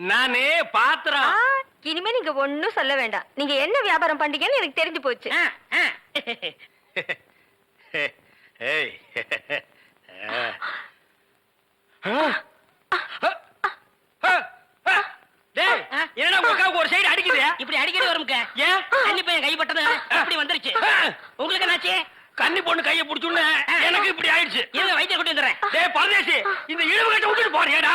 நானு பாத்திரம் இனிமே நீங்க ஒண்ணும் சொல்ல வேண்டாம். நீங்க என்ன வியாபாரம் பண்றீங்கன்னு எனக்கு தெரிஞ்சு போச்சு. என்னடா உங்க அக்காவுக்கு ஒரு சைடு அடிக்குது? இப்படி அடிக்கடி வரும்க்க ஏன்? தண்ணி பையன் கைப்பட்டது இப்படி வந்துருச்சு. உங்களுக்கு என்னாச்சு? கன்னி பொண்ணு கைய புடிச்சுன்னு எனக்கு இப்படி ஆயிடுச்சு. இருங்க வைத்தியம் கொண்டு வந்துடுறேன். டேய் பரதேசி இந்த இழுவு கட்ட விட்டுட்டு போறியாடா.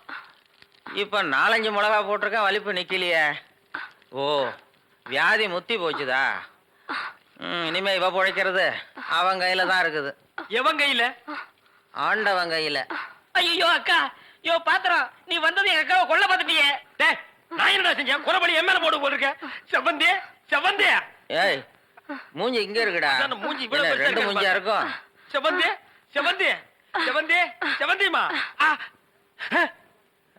இப்போ நாலஞ்சு மிளகா போட்டிருக்கேன் வலிப்பு நிக்கலையே. ஓ வியாதி முத்தி போச்சுதா? ம், இனிமே இவ பிழைக்கிறது அவன் கையில தான் இருக்குது. எவன் கையில? ஆண்டவன் கையில. ஐயோ அக்கா. யோ பாத்திரம் நீ வந்தது எங்க அக்காவை கொல்ல பார்த்துட்டியே. டேய் நான் என்னடா செஞ்சேன்? குறபடி என் மேல போட்டு போட்டிருக்க. செவந்தே செவந்தே ஏய் மூஞ்சி இங்க இருக்குடா. அதான் மூஞ்சி இவ்வளவு என்ன, பெருசா ரெண்டு இருக்கு மூஞ்சியா பாரு. இருக்கும்? செவந்தே செவந்தே செவந்தே செவந்திமா ஆ.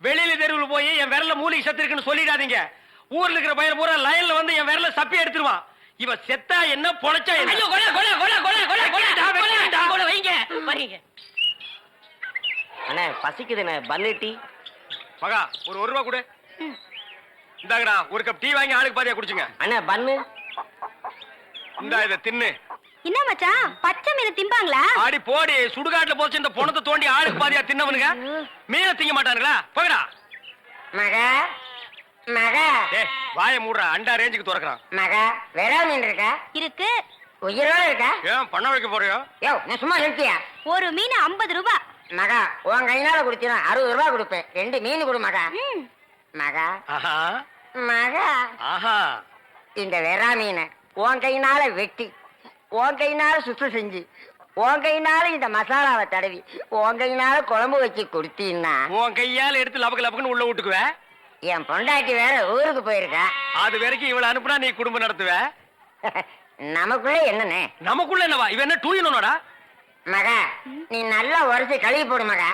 வெளியில தெருவில் போய் என் விரல்ல மூலிகை செத்து இருக்குன்னு சொல்லிடாதீங்க. ஊர்ல இருக்கிற பையன் பூரா லைன்ல வந்து என் விரல சப்பி எடுத்துருவான் இவ செத்தா என்ன பொழைச்சா என்ன? ஐயோ கொலை கொலை கொலை கொலை கொலை கொலை கொலை வைங்க வரீங்க அண்ணே பசிக்குதுண்ணே பன்னு டீ. மகா ஒரு ஒரு ரூபா கொடு. இந்தாங்கடா ஒரு கப் டீ வாங்கி ஆளுக்கு பாதியா குடிச்சுங்க. அண்ணே பன்னு இந்தா இதை தின்னு. என்ன மச்சான்? பச்சை மீன் திம்பாங்களா? ஆடி போடி சுடுகாட்டுல போச்சு இந்த பொணத்தை தோண்டி ஆளுக்கு பாதியா தின்னவனுங்க. மீனை திங்க மாட்டானுங்களா? போகடா மக மக. ஏ வாயை மூடுறா அண்டா ரேஞ்சுக்கு திறக்கிறான். மக வெறா மீன் இருக்கா? இருக்கு. உயிரோட இருக்கா? ஏன் பண்ண வைக்க போறியோ? யோ நான் சும்மா நிறுத்தியா? ஒரு மீன் ஐம்பது ரூபாய் மகா உன் கையினால குடிச்சினா அறுபது ரூபாய் கொடுப்பேன். ரெண்டு மீன் கொடு மகா. மகா. ஆஹா. மகா. ஆஹா. இந்த வெறா மீனை உன் கையினால வெட்டி உன் கையினால சுத்தம் செஞ்சு உன் கையினால இந்த மசாலாவை தடவி உன் கையினால குழம்பு வச்சு கொடுத்தீன்னா உன் கையால எடுத்து லபக்கு லபக்குன்னு உள்ள விட்டுக்குவ? என் பொண்டாட்டி வேற ஊருக்கு போயிருக்கா. அது வரைக்கும் இவள அனுப்புனா நீ குடும்பம் நடத்துவ? நமக்குள்ள என்னண்ணே? நமக்குள்ள என்னவா? இவன் என்ன டூ இனோடா மகா நீ நல்லா உரைச்சு கழுவி போடு மகா.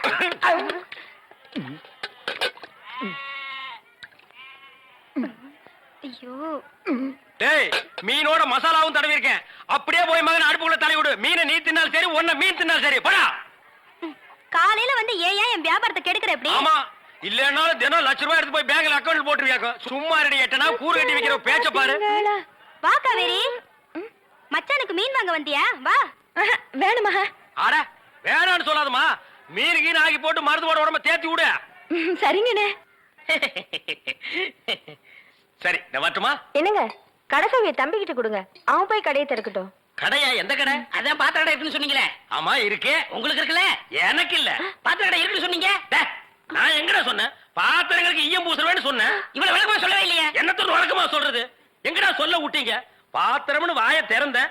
ஐயோ. டேய் மீனோட மசாலாவும் தடவி இருக்கேன் அப்படியே போய் மகன் அடுப்புக்குள்ள தலை விடு. மீனை நீ தின்னாலும் சரி ஒன்ன மீன் தின்னாலும் சரி. போடா. காலையில வந்து ஏன் ஏன் என் வியாபாரத்தை கெடுக்கிற எப்படி ஆமா இல்லன்னாலும் தினம் லட்ச ரூபாய் எடுத்து போய் பேங்க்ல அக்கௌண்ட் போட்டுருவியாக்கோ சும்மா ரெடி எட்டனா கூறு கட்டி வைக்கிற பேச்ச பாரு. வா காவேரி. மச்சானுக்கு மீன் வாங்க வந்தியா? வா. வேணுமா? அட வேணான்னு சொல்லாதம்மா. மீன் கீன் ஆக்கி போட்டு மருந்து போட உடம்ப தேத்தி விடு. சரிங்கண்ணே. சரி நான் வரட்டுமா என்னங்க? கடைசவிய தம்பிக்கிட்ட கொடுங்க. அவன் போய் கடையை திறக்கட்டும். கடையா? எந்த கடை? அதான் பாத்திர கடை இருக்குன்னு சொன்னீங்களே. ஆமா இருக்கே. உங்களுக்கு இருக்குல்ல? எனக்கு இல்ல பாத்திர கடை இருக்குன்னு சொன்னீங்க? நான் எங்கடா சொன்னேன்? பாத்திரங்களுக்கு ஈயம் பூசுறவேன்னு சொன்னேன். இவ்வளவு விளக்கமா சொல்லவே இல்லையே. என்னத்தோட வழக்கமா சொல்றது? எங்கடா சொல்ல விட்டீங்க? பாத்திரம்னு வாய திறந்தேன்.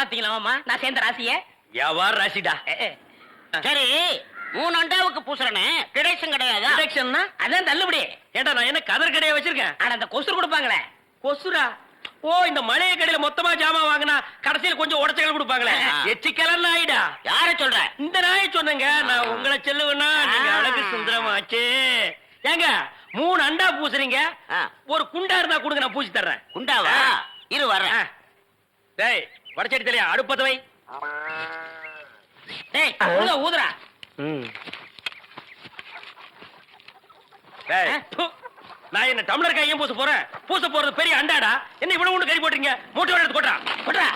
பாத்தீங்களா மாமா? நான் சேர்ந்த ராசிய? வியாபார ராசிடா? சரி மூணு அண்டாவுக்கு பூசுறனே. கிடைச்சும் கிடையாதா? அதான் தள்ளுபடி. ஏண்டா நான் என்ன கதர் கடையை வச்சிருக்கேன்? ஆனா அந்த கொசு கொடுப்பாங்களே. கொசுரா ஓ இந்த மளிகை கடையில மொத்தமா ஜாமான் வாங்கினா கடைசியில் கொஞ்சம் உடச்சல் கொடுப்பாங்களே. ஆ. எச்சிக்கலன்னு ஆயிடா யார சொல்ற? இந்த நாயை சொன்னேங்க. நான் உங்களை செல்லுவேன்னா நீங்க. அழகு சுந்தரமாச்சே. ஏங்க மூணு அண்டா பூசுறீங்க. ஒரு குண்டா இருந்தா கொடுங்க நான் பூசி தர்றேன். குண்டாவா. இரு வர்றேன். டேய் வடச்சடி தலையா அடுப்பத்த வை டேய் டேய். நான் என்ன டம்ளர் கையும் பூச போறேன்? பூச போறது பெரிய அண்டாடா. என்ன இவ்வளவு ஒண்ணு கறி போட்டுறீங்க மூட்டை எடுத்து கொட்டா போடுறா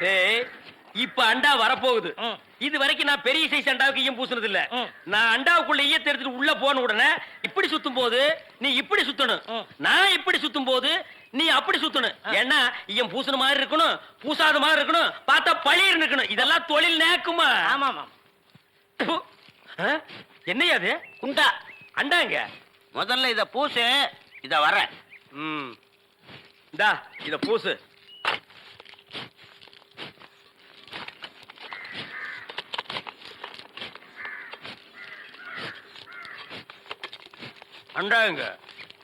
டேய் இப்ப அண்டா வரப்போகுது. இது வரைக்கும் நான் பெரிய சைஸ் அண்டாவுக்கு ஈயம் பூசுனது இல்ல. நான் அண்டாவுக்குள்ள ஈயத்தை எடுத்துட்டு உள்ள போன உடனே இப்படி சுத்தும் போது நீ இப்படி சுத்தணும். நான் இப்படி சுத்தும் போது நீ அப்படி சுத்தணும். ஏன்னா ஈயம் பூசுன மாதிரி இருக்கணும் பூசாத மாதிரி இருக்கணும் பார்த்தா பழிர் இருக்கணும் இதெல்லாம் தொழில் நேக்குமா? ஆமா ஆமா? என்னய்யா அது? குண்டா. அண்டாங்க முதல்ல இத பூசு இத வர்றேன் ம். இந்தா இத பூசு. அண்டாங்க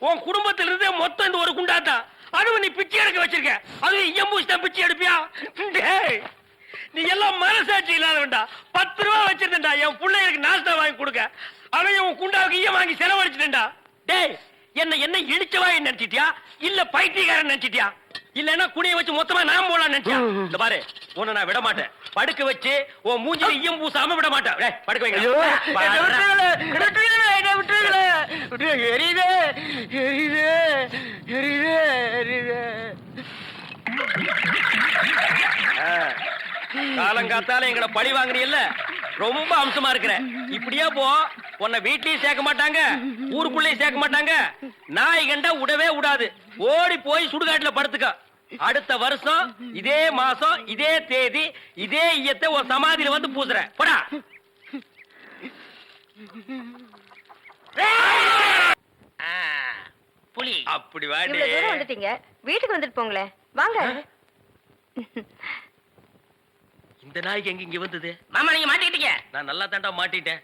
உன் குடும்பத்துல இருந்தே மொத்தம் இந்த ஒரு குண்டாதான் அதுவும் நீ பிச்சை எடுக்க வச்சிருக்க. அது ஐயம்பூசி தான் பிச்சை எடுப்பியா? டேய் நீ எல்லாம் மனசாட்சி இல்லாதவன்டா. பத்து ரூபா வச்சிருந்தா என் பிள்ளைகளுக்கு நாஸ்தா வாங்கி கொடுக்க. அவன் உன் குண்டாவுக்கு ஈயம் வாங்கி செலவழிச்சிட்டா டேய் என்ன என்ன இடிச்சவா நினைச்சிட்டியா? இல்ல பைத்தியக்காரன் நினைச்சிட்டியா? இல்லன்னா குனிய வச்சு மொத்தமா நான் போலாம் நினைச்சியா இந்த பாரு உன்னை நான் விட மாட்டேன். படுக்க வச்சு உன் மூஞ்சில ஈயம் பூசாம விட மாட்டேன். படுக்க வைங்க. காலங்காத்தால எங்கட பழி வாங்குறீல்ல ரொம்ப அம்சமா இருக்கிற. இப்படியே போ. உன்னை வீட்லயும் சேர்க்க மாட்டாங்க ஊருக்குள்ளேயும் சேர்க்க மாட்டாங்க. நாய் கண்டா விடவே விடாது ஓடி போய் சுடுகாட்டுல படுத்துக்க. அடுத்த வருஷம் இதே மாசம் இதே தேதி இதே ஈயத்தை உன் சமாதியில வந்து பூசுறேன் போடா. ஆ, புலி. அப்படி வாடி. வந்துட்டீங்க. வீட்டுக்கு வந்துட்டு போங்களேன் வாங்க. இந்த நாய்க்கு எங்க இங்க வந்தது? மாமா நீங்க மாட்டிக்கிட்டீங்க. நான் நல்லா தாண்டா மாட்டிட்டேன்.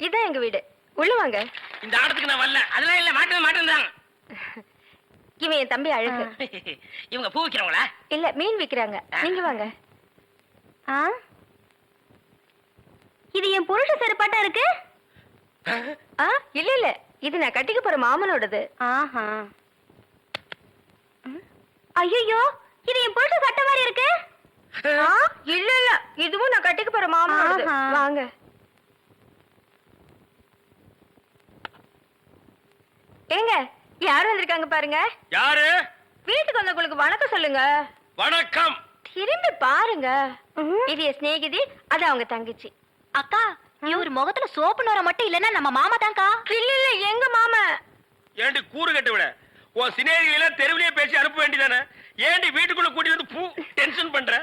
இதான் எங்க வீடு. உள்ள வாங்க. இந்த ஆடத்துக்கு நான் வரல. அதெல்லாம் இல்ல மாட்டவே மாட்டேன்றாங்க இவன் என் தம்பி அழகு. இவங்க பூ விக்கிறவங்களா? இல்ல மீன் விக்கிறாங்க. நீங்க வாங்க. ஆ? இது என் புருஷ செருப்பாட்டா இருக்கு? ஆ. இல்ல இல்ல. இது நான் கட்டிக்க போற மாமனோடது. ஆஹா. ஐயோ இது என் புருஷ சட்டை மாதிரி இருக்கு? ஆ, இல்ல இல்ல. இதுவும் நான் கட்டிக்க போற மாமனோடது. வாங்க. ஏங்க யார் வந்திருக்காங்க பாருங்க? யாரு? வீட்டுக்கு வந்தவங்களுக்கு வணக்கம் சொல்லுங்க. வணக்கம். திரும்பி பாருங்க. இது என் சிநேகிதி அது அவங்க தங்கச்சி. அக்கா இவர் முகத்துல சோப்பு நோர மட்டும் இல்லன்னா நம்ம மாமா தான்க்கா. இல்ல இல்ல எங்க மாமா? ஏண்டி கூறு கட்டு விட? உன் சினேகிகளை எல்லாம் தெருவிலேயே பேசி அனுப்ப வேண்டியதானே? ஏண்டி வீட்டுக்குள்ள கூட்டி வந்து பூ டென்ஷன் பண்ற?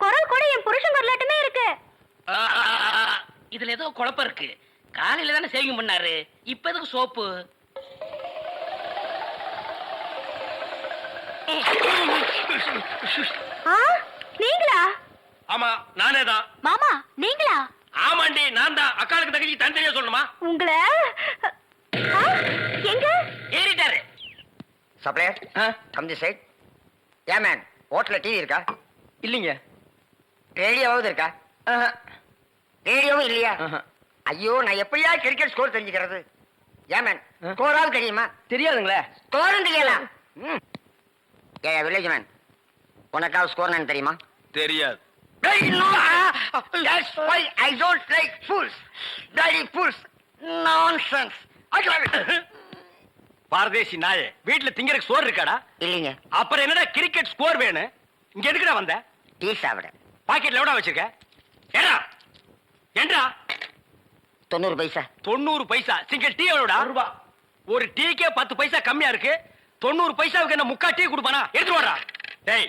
குரல் கூட என் புருஷன் குரலாட்டமே இருக்கு. இதுல ஏதோ குழப்பம் இருக்கு. காலையில தானே சேவிங் பண்ணாரு. இப்ப எதுக்கு சோப்பு? நீங்களா? ஆமா நானே தான். மாமா நீங்களா? ஆமாண்டி நான் தான். அக்காளுக்கு தங்கச்சி தனித்தனியா சொல்லணுமா? உங்களை எங்க? ஏறிட்டாரு. Supplier come the side. ஏன் மேன் ஹோட்டல்ல டிவி இருக்கா? இல்லைங்க. ரேடியோவாவது இருக்கா? ரேடியோவும் இல்லையா? ஐயோ நான் எப்படியா கிரிக்கெட் ஸ்கோர் தெரிஞ்சுக்கிறது? ஏன் மேன் ஸ்கோராவது தெரியுமா? தெரியாதுங்களே. ஸ்கோரும் தெரியலாம் ம். ஏ வில்லேஜ் மேன் உனக்காவது ஸ்கோர் நான் தெரியுமா? தெரியாது. That's why I don't like fools. Bloody fools. Nonsense. பாரதேசி நாயே வீட்டுல திங்கறதுக்கு சோறு இருக்காடா? இல்லைங்க. அப்புறம் என்னடா கிரிக்கெட் ஸ்கோர் வேணும் இங்க எதுக்குடா வந்த? டீ சாப்பிட. பாக்கெட்ல எவ்வளவு வச்சிருக்க? ஏடா ஏண்டா? தொண்ணூறு பைசா. தொண்ணூறு பைசா. சிங்கிள் டீ எவ்வளவுடா ரூபா. ஒரு டீக்கே பத்து பைசா கம்மியா இருக்கு. தொண்ணூறு பைசாவுக்கு என்ன முக்கா டீ கொடுப்பானா? எடுத்து வாடா. டேய்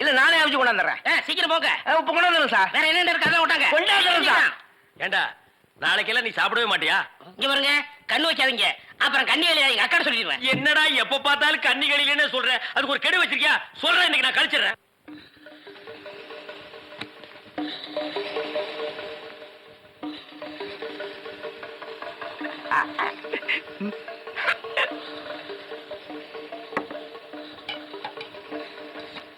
இல்ல நானே அவிச்சு கொண்டாந்துறேன். சீக்கிரம் போங்க. இப்ப கொண்டாந்துறேன் சார். வேற என்ன இருக்கு அதான் விட்டாங்க. கொண்டாந்துறேன் சார். ஏண்டா நாளைக்கெல்லாம் நீ சாப்பிடவே மாட்டியா? இங்க பாருங்க கண்ணு வைக்காதீங்க அப்புறம் கண்ணி வேலையா எங்க அக்கா சொல்லிடுவேன். என்னடா எப்ப பார்த்தாலும் கண்ணி கழிலன்னு சொல்ற. அதுக்கு ஒரு கெடு வச்சிருக்கியா? சொல்றேன் இன்னைக்கு நான் கழிச்சிடுறேன்.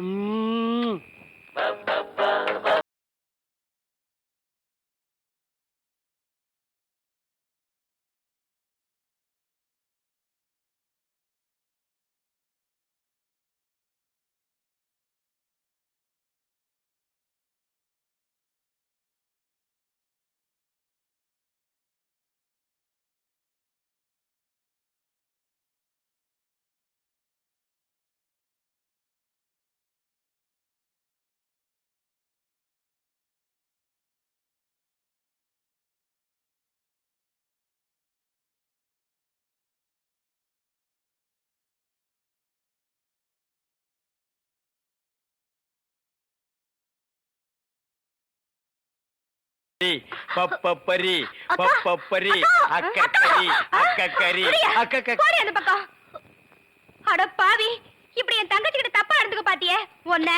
ம். பப்பப்பரி பப்பப்பரி அக்கா, அக்கக்கரி அக்கா, அக்கக்கரி சூர்யா, அக்கக்க போடி அந்த பக்கம். அட பாவி இப்படி என் தங்கச்சி கிட்ட தப்பா நடந்துக்க பாத்தியே? உன்ன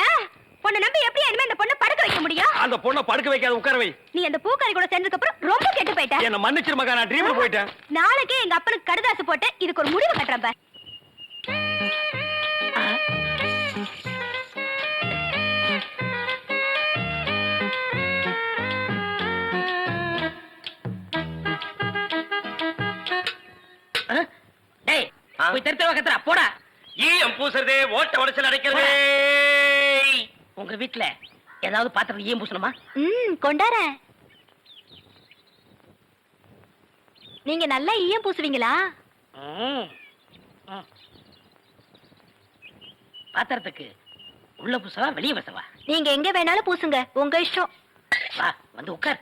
உன்னை நம்பி எப்படி இனிமே இந்த பொண்ணை படுக்க வைக்க முடியும்? அந்த பொண்ணை படுக்க வைக்காத உட்கார வை. நீ அந்த பூக்காரி கூட சேர்ந்ததுக்கு அப்புறம் ரொம்ப கெட்டு போயிட்ட. என்ன மன்னிச்சிரு மகா நான் ட்ரீம்ல போயிட்டேன். நாளைக்கே எங்க அப்பனுக்கு கடுதாசு போட்டு இதுக்கு ஒரு முடிவு கட்டுறேன் போய் தெருத்த கத்துறா போடா. ஈயம் பூசுறதே ஓட்ட உடச்சல் அடைக்கிறதே. உங்க வீட்ல ஏதாவது பாத்திரம் ஏன் பூசணுமா? ம் நீங்க நல்லா ஈயம் பூசுவீங்களா. பாத்திரத்துக்கு உள்ள பூசவா வெளிய பூசவா? நீங்க எங்க வேணாலும் பூசுங்க. உங்க இஷ்டம். வா வந்து உட்கார்.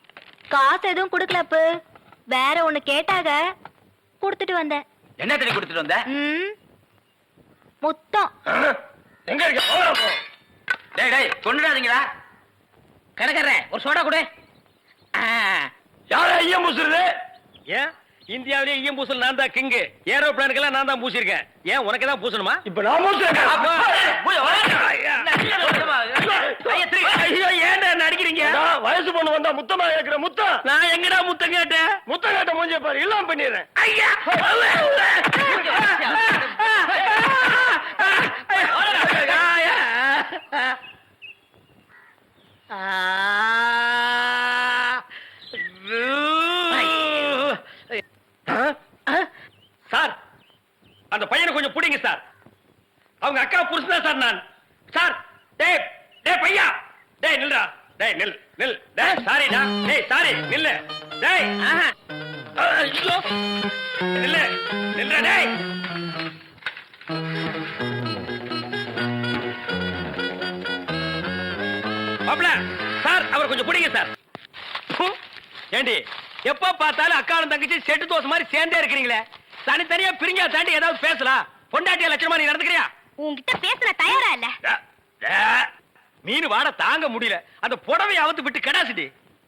காசு எதுவும் கொடுக்கலப்பு வேற ஒண்ணு கேட்டாக கொடுத்துட்டு வந்தேன் என்ன தண்ணி கொடுத்துட்டு வந்த ம் முத்தம் எங்க இருக்க போடா போ. டேய் டேய் கொண்டுடாதீங்களா கடைக்காரரே ஒரு சோடா கொடு ஆ, யாரா ஈயம் பூசுறது ஏன் இந்தியாவிலே ஈயம் பூசல் நான் தான் கிங்கு ஏரோப்ளானுக்கெல்லாம் நான் தான் பூசிருக்கேன் ஏன் உனக்கு தான் பூசணுமா இப்ப நான் ஐயோ ஏன்டா என்ன அடிக்கிறீங்க வயசு பொண்ணு வந்தா முத்தமா இருக்கிற முத்தம் நான் எங்கடா முத்தம் கேட்டேன் முத்தம் கேட்ட மூஞ்சிய பாரு இல்லாம பண்ணிடுறேன். ஐயா! சார் அந்த பையனை கொஞ்சம் பிடிங்க சார். அவங்க அக்கா புருஷன் தான் சார் நான். சார் டேய் டேய் பையா. டேய் நில்றா. டேய் நில் நில். டேய் சாரிடா டேய் சாரி நில்லு. டேய். ஆஹா. ஐயோ. நில்லு. நில்றா டேய். மாப்ள சார் அவர் கொஞ்சம் பிடிங்க சார். ஏண்டி எப்ப பார்த்தாலும் அக்காளும் தங்கச்சி செட்டு தோசை மாதிரி சேர்ந்தே இருக்கிறீங்களே? தனித்தனியா பிரிஞ்சா தாண்டி ஏதாவது பேசலாம். பொண்டாட்டியா லட்சணமா நீ நடந்துக்கிறியா? உன்கிட்ட பேசுற தயாரா இல்ல? டே, டே. மீன் வாட தாங்க முடியல. அந்த புடவை அவுத்து விட்டு கடாசிடி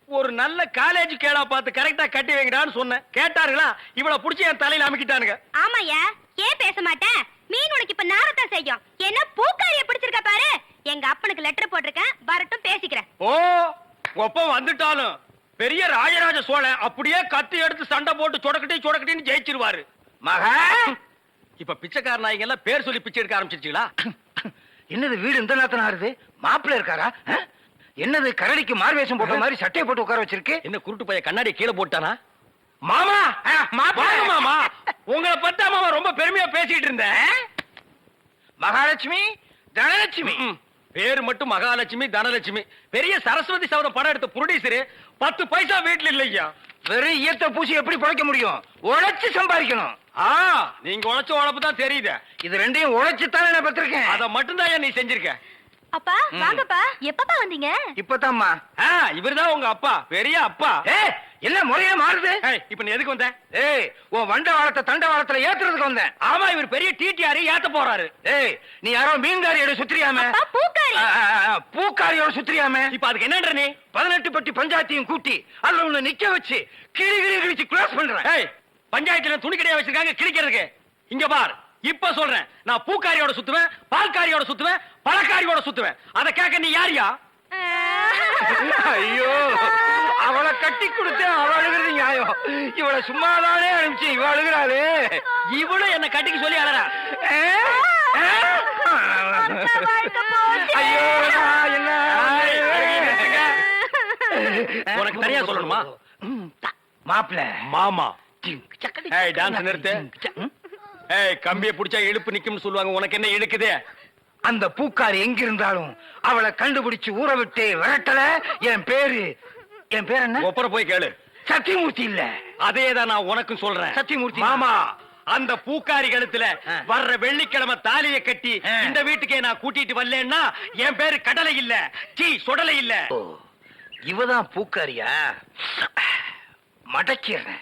ஒரு நல்ல காலேஜ் கேடா பார்த்து கரெக்டா கட்டி வைங்கடான்னு சொன்னேன். கேட்டாருங்களா இவள புடிச்சு என் தலையில அமைக்கிட்டானுங்க. ஆமாயா ஏன் பேச மாட்டேன் மீன் உனக்கு இப்ப நாரத்தான் செய்யும். என்ன பூக்காரிய பிடிச்சிருக்க பாரு. எங்க அப்பனுக்கு லெட்டர் போட்டிருக்கேன். வரட்டும் பேசிக்கிறேன். ஓ ஒப்பம் வந்துட்டாலும். பெரிய ராஜராஜ சோழன் அப்படியே கத்தி எடுத்து சண்டை போட்டு சொடக்கட்டி சொடக்கட்டின்னு ஜெயிச்சிருவாரு. மகா! இப்ப பிச்சைக்கார நாய்ங்க எல்லாம் பேர் சொல்லி பிச்சை எடுக்க ஆரம்பிச்சிருச்சீங்களா? என்னது வீடு இந்த நேரத்துல ஆறுது? மாப்பிள்ள இருக்காரா? என்னது கரடிக்கு மார்வேஷம் போட்ட மாதிரி சட்டையை போட்டு உட்கார வச்சிருக்கு? என்ன குருட்டு பைய கண்ணாடி கீழே போட்டானா? மாமா! மாமா. உங்களை பத்தா மாமா ரொம்ப பெருமையா பேசிட்டு இருந்தேன். மகாலட்சுமி தனலட்சுமி. பேரு மட்டும் மகாலட்சுமி தனலட்சுமி. பெரிய சரஸ்வதி சவரம் படம் எடுத்த புரொடியூசரு பத்து பைசா வீட்டுல இல்லையா? வெறும் ஈயத்தை பூசி எப்படி பிழைக்க முடியும்? உழைச்சு சம்பாதிக்கணும். ஆ நீங்க உழைச்ச உழைப்பு தான் தெரியுது. இது ரெண்டையும் உழைச்சு தானே நான் பெற்றிருக்கேன். அத மட்டும் தான் நீ செஞ்சிருக்க. அப்பா வாங்கப்பா. எப்பப்பா வந்தீங்க? இப்பதாம்மா. ஆ, இவர்தான் உங்க அப்பா பெரிய அப்பா. ஏ என்ன முறையே மாறுது? இப்ப நீ எதுக்கு வந்த? ஏய் உன் வண்ட வாரத்தை தண்ட வாரத்துல ஏத்துறதுக்கு வந்தேன். ஆமா இவர் பெரிய டிடிஆர் ஏத்த போறாரு. ஏய் நீ யாரோ மீன்காரியோட சுத்திரியாம? பூக்காரி. பூக்காரியோட சுத்திரியாம? இப்ப அதுக்கு என்னன்ற நீ? பதினெட்டு பட்டி பஞ்சாயத்தையும் கூட்டி அதுல உன்னை நிக்க வச்சு கிளி கிளி கிழிச்சு க்ளோஸ் பண்றேன். பஞ்சாயத்துல துணி கடையா வச்சிருக்காங்க கிழிக்கிறதுக்கு. இங்க பார் இப்ப சொல்றேன். நான் பூக்காரியோட சுத்துவேன் பால்காரியோட சுத்துவேன் பழக்காரியோட சுத்துவேன். அத கேட்க நீ யாரியா? ஐயோ அவளை கட்டி கொடுத்து அவ அழுகிறது நியாயம். இவளை சும்மாதானே அனுப்பிச்சு இவ அழுகிறாளே. இவளும் என்ன கட்டிக்க சொல்லி அழறா? ஐயோ என்ன? உனக்கு தனியா சொல்லணுமா? மாப்பிள மாமா. ஏய் டான்ஸ் நிறுத்து. ஏய் கம்பிய புடிச்சா இழுப்பு நிக்கும்னு சொல்லுவாங்க. உனக்கு என்ன இழுக்குது? அந்த பூக்காரி எங்க இருந்தாலும் அவளை கண்டுபிடிச்சு ஊற விட்டு விரட்டல. என் பேரு என் பேர் என்ன? ஒப்பர போய் கேளு. சத்தியமூர்த்தி இல்ல. அதே தான் நான் உனக்கும் சொல்றேன். சத்தியமூர்த்தி. மாமா அந்த பூக்காரி கழுத்துல. வர்ற வெள்ளிக்கிழமை தாலிய கட்டி. இந்த வீட்டுக்கே நான் கூட்டிட்டு வரலன்னா என் பேரு கடலை இல்ல சீ சுடலை இல்ல. இவதான் பூக்காரியா? மடக்கிறேன்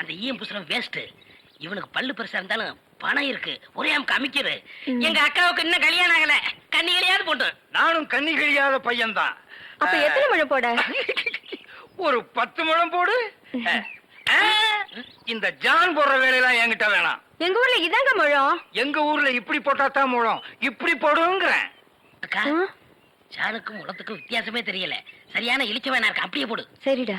அந்த ஈயம் புசுரம் வேஸ்ட் இவனுக்கு பல்லு பெருசா இருந்தாலும் பணம் இருக்கு. ஒரே அமுக்கு அமைக்கிறது எங்க அக்காவுக்கு இன்னும் கல்யாணம் ஆகல. கண்ணிகளையாவது போட்டு. நானும் கண்ணி கழியாத பையன்தான். அப்ப எத்தனை மழை போட? ஒரு பத்து முழம் போடு. இந்த ஜான் போடுற வேலையெல்லாம் என்கிட்ட வேணாம். எங்க ஊர்ல இதாங்க முழம்? எங்க ஊர்ல இப்படி போட்டா தான் முழம். இப்படி போடுங்கிறேன். அக்கா சாணுக்கும் முளத்துக்கும் வித்தியாசமே தெரியல. சரியான இழிச்ச வேணா இருக்கு. அப்படியே போடு. சரிடா.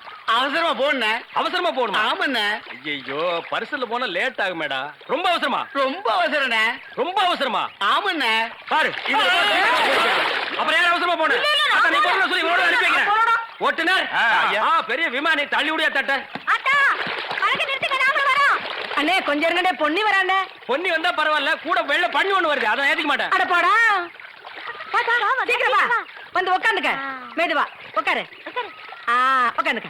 அவசரமா போன அவசரமா போகணுமா? ஆமாண்ண. ஐயோ பரிசல்ல போனா லேட் ஆகுமேடா. ரொம்ப அவசரமா? ரொம்ப அவசரண்ண. ரொம்ப அவசரமா? ஆமாண்ண. பாரு அப்புறம் யார் அவசரமா போன? அதான் நீ போன சொல்லி இவனோட அனுப்பி வைக்கிறேன். ஓட்டுனர் பெரிய விமானி தள்ளி விடியா தட்ட அண்ணே கொஞ்சம் இருங்கடே பொன்னி வரானே பொன்னி வந்தா பரவாயில்ல கூட வெள்ள பண்ணி ஒண்ணு வருது அதை ஏத்துக்க மாட்டேன். அட போடா. சீக்கிரம் வா. வந்து உட்காந்துக்க மேதுவா. உட்காரு ஆ உட்காந்துக்க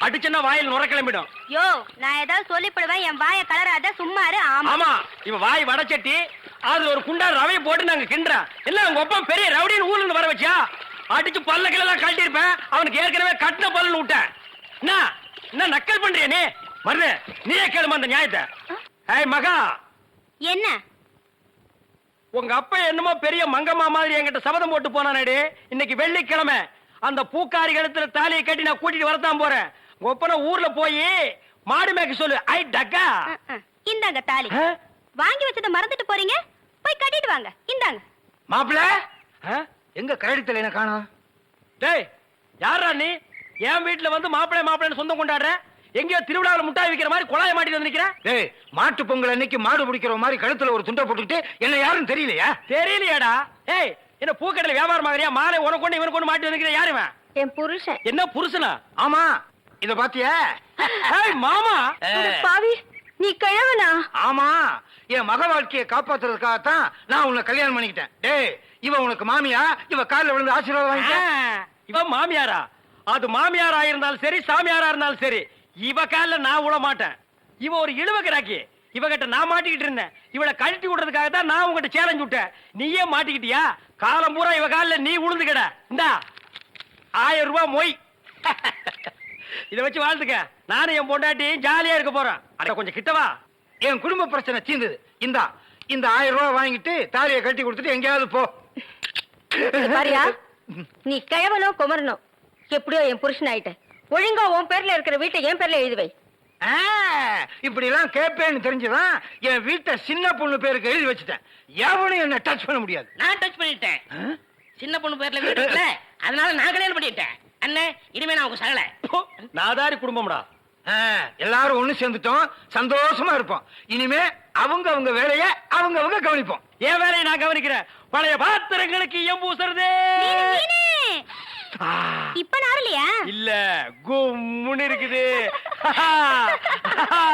அடிச்சுன்னா வாயில் நுர கிளம்பிடும் யோ நான் ஏதாவது சொல்லிப்படுவேன் என் வாய கலராத சும்மா இரு ஆமா இவன் வாய் வடச்சட்டி அதுல ஒரு குண்டா ரவையை போட்டு நாங்க கிண்டுறோம் இல்ல உங்க அப்பா பெரிய ரவுடின்னு ஊர்ல இருந்து வர வச்சியா? அடிச்சு பல்ல கிளெல்லாம் கழட்டி இருப்பேன் அவனுக்கு ஏற்கனவே கட்டின பல்லுன்னு விட்டேன். என்ன என்ன நக்கல் பண்றிய நீ? மருது நீயே கேளுமா அந்த நியாயத்தை? ஏய் மகா. என்ன? உங்க அப்பா என்னமோ பெரிய மங்கம்மா மாதிரி என்கிட்ட சபதம் போட்டு போனானேடி. இன்னைக்கு வெள்ளிக்கிழமை. அந்த பூக்காரி கழுத்துல தாலியை கட்டி நான் கூட்டிட்டு வரத்தான் போறேன். ஒப்பனை ஊர்ல போய் மாடு மேய்க்க சொல்லு. ஐ டக்கா. இந்தாங்க தாலி. ஆ? வாங்கி வச்சதை மறந்துட்டு போறீங்க? போய் கட்டிட்டு வாங்க. இந்தாங்க. மாப்பிள? ஆ? எங்க கரடித்தல என்ன காணோம்? டேய் யாரா நீ? என் வீட்டுல வந்து மாப்பிள்ளை மாப்பிள்ளைன்னு சொந்தம் கொண்டாடுற? எங்கேயோ திருவிழாவில் முட்டாய் விக்கிற மாதிரி குழாய மாட்டிட்டு வந்து நிக்கிற டேய் மாட்டு பொங்கல் அன்னைக்கு மாடு பிடிக்கிற மாதிரி கழுத்துல ஒரு துண்டை போட்டுக்கிட்டு என்ன யாரும் தெரியலையா? தெரியலையாடா. ஏய் என்ன பூக்கடையில வியாபாரம் ஆகுறியா மாலை உனக்கு கொண்டு இவனுக்கு கொண்டு மாட்டி வந்து யாரு இவன்? என் புருஷன். என்ன புருஷனா? ஆமா. இத பாத்தியா? மாமா! பாவி நீ கிழவனா? ஆமா என் மக வாழ்க்கையை காப்பாத்துறதுக்காகத்தான் நான் உன்னை கல்யாணம் பண்ணிக்கிட்டேன். டேய் இவ உனக்கு மாமியா? இவ கால்ல விழுந்து ஆசீர்வாதம் வாங்கிக்க ஆ, இவ மாமியாரா? அது மாமியாரா இருந்தாலும் சரி சாமியாரா இருந்தாலும் சரி இவ கால்ல நான் விட மாட்டேன். இவ ஒரு இழுவ கிராக்கி இவகிட்ட நான் மாட்டிக்கிட்டு இருந்தேன். இவளை கழட்டி விடுறதுக்காக தான் நான் உங்ககிட்ட சேலஞ்சு விட்டேன். நீயே மாட்டிக்கிட்டியா? காலம் பூரா இவ கால்ல நீ உளுந்து கிட. இந்தா ஆயிரம் ரூபாய் மொய். இத வச்சு வாழ்த்துக்க நானும் என் பொண்டாட்டி ஜாலியா இருக்க போறேன் அட கொஞ்சம் கிட்டவா என் குடும்ப பிரச்சனை தீர்ந்தது இந்தா இந்த ஆயிரம் ரூபாய் வாங்கிட்டு தாலியை கட்டி கொடுத்துட்டு எங்கேயாவது போ. பாரியா நீ கிழவனோ குமரனோ எப்படியோ என் புருஷன் ஆயிட்ட. ஒழுங்கா உன் பேர்ல இருக்கிற வீட்டை என் பேர்ல எழுதி வை. ஆ, இப்படி எல்லாம் கேட்பேன்னு தெரிஞ்சுதான் என் வீட்டை சின்ன பொண்ணு பேருக்கு எழுதி வச்சுட்டேன். எவனும் என்ன டச் பண்ண முடியாது. நான் டச் பண்ணிட்டேன். சின்ன பொண்ணு பேர்ல வீடு இருக்குல்ல அதனால நான் கல்யாணம் பண்ணிட்டேன். அண்ணே இனிமே நான் உங்க சகல. நாதாரி குடும்பம்டா. எல்லாரும் ஒண்ணு சேர்ந்துட்டோம் சந்தோஷமா இருப்போம். இனிமே அவங்க அவங்க வேலைய அவங்க அவங்க கவனிப்போம். என் வேலையை நான் கவனிக்கிறேன் பழைய பாத்திரங்களுக்கு எம்பூசுறதே இப்ப நாரலையா இல்ல கும்முன்னு இருக்குது.